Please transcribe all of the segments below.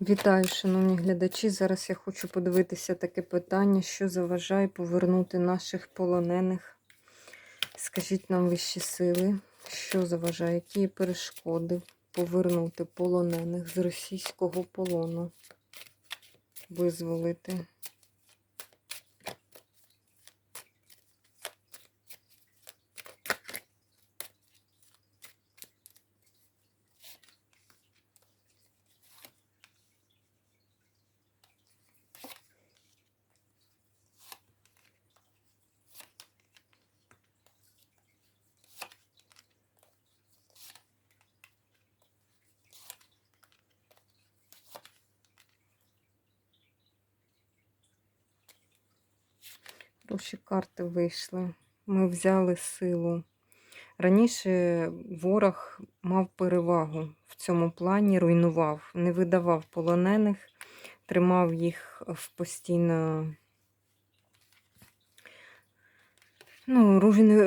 Вітаю, шановні глядачі. Зараз я хочу подивитися таке питання, що заважає повернути наших полонених. Скажіть нам вищі сили, що заважає, які перешкоди повернути полонених з російського полону, визволити. Хороші карти вийшли. Ми взяли силу. Раніше ворог мав перевагу в цьому плані, руйнував, не видавав полонених, тримав їх в постійно. Ну,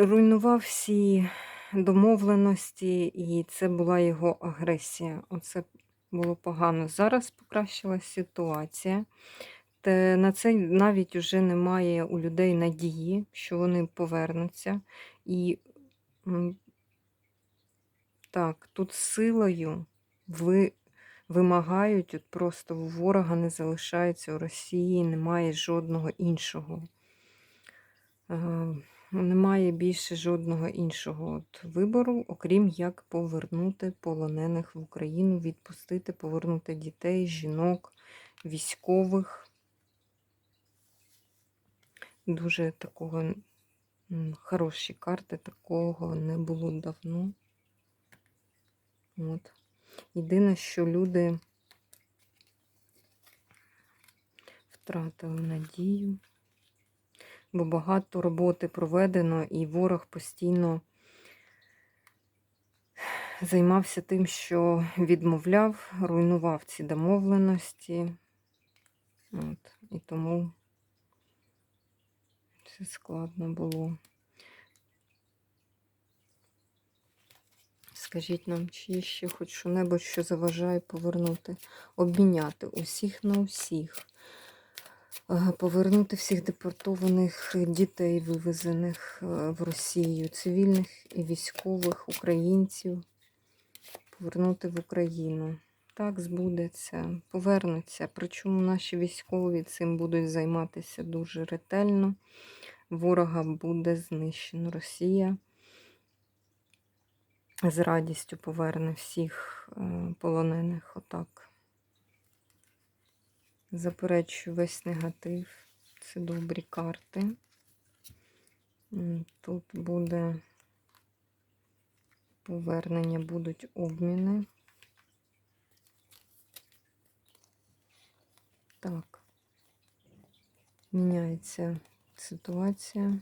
руйнував всі домовленості, і це була його агресія. Оце було погано. Зараз покращилась ситуація. Те на це навіть уже немає у людей надії, що вони повернуться. І так, тут силою ви вимагають, от просто у ворога не залишається у Росії, немає жодного іншого. Е, Немає більше жодного іншого от вибору, окрім як повернути полонених в Україну, відпустити, повернути дітей, жінок, військових. Дуже такого хороші карти, такого не було давно. От. Єдине, що люди втратили надію, бо багато роботи проведено, і ворог постійно займався тим, що відмовляв, руйнував ці домовленості. От. І тому це складно було. Скажіть нам, чи є ще хоч що-небудь, що заважає повернути, обміняти усіх на усіх, Е, повернути всіх депортованих дітей, вивезених е, в Росію, цивільних і військових українців, повернути в Україну. Так збудеться, повернуться. Причому наші військові цим будуть займатися дуже ретельно. Ворога буде знищено. Росія з радістю поверне всіх е, полонених отак. Заперечую весь негатив. Це добрі карти. Тут буде повернення, будуть обміни. Так. Міняється ситуація.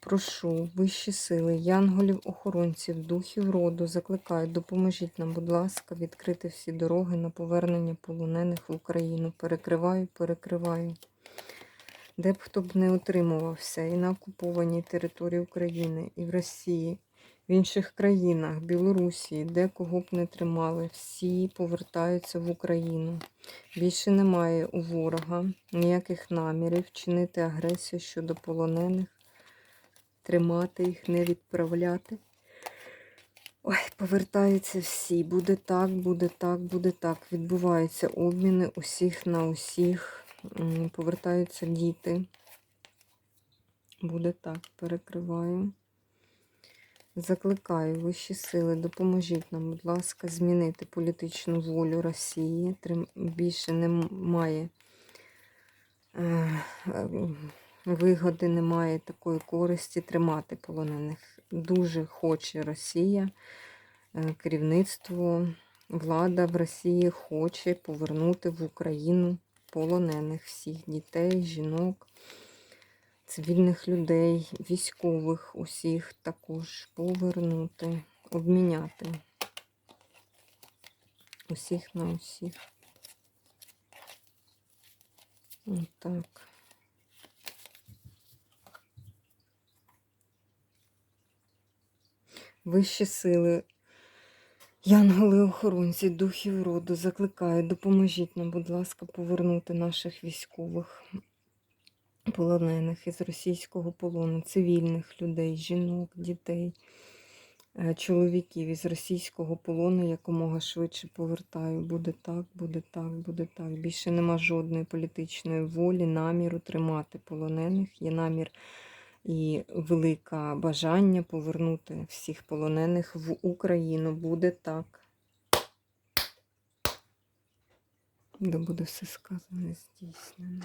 Прошу вищі сили, янголів, охоронців, духів роду, закликаю, допоможіть нам, будь ласка, відкрити всі дороги на повернення полонених в Україну. Перекриваю, перекриваю. Де б хто б не утримувався, і на окупованій території України, і в Росії, в інших країнах, Білорусі, де кого б не тримали, всі повертаються в Україну. Більше немає у ворога ніяких намірів чинити агресію щодо полонених тримати їх, не відправляти. Ой, повертаються всі. Буде так, буде так, буде так. Відбуваються обміни усіх на усіх. Повертаються діти. Буде так, перекриваю. Закликаю вищі сили, допоможіть нам, будь ласка, змінити політичну волю Росії. Більше немає е, е, вигоди, немає такої користі тримати полонених. Дуже хоче Росія, е, керівництво, влада в Росії хоче повернути в Україну полонених всіх дітей, жінок, цивільних людей, військових усіх також повернути, обміняти усіх на усіх. Так. Вищі сили. Янголи-охоронці, духів роду, закликаю, допоможіть нам, будь ласка, повернути наших військових полонених із російського полону, цивільних людей, жінок, дітей, е, чоловіків із російського полону якомога швидше повертаю. Буде так, буде так, буде так. Більше нема жодної політичної волі, наміру тримати полонених. Є намір і велике бажання повернути всіх полонених в Україну. Буде так. Да буде все сказане, здійснено.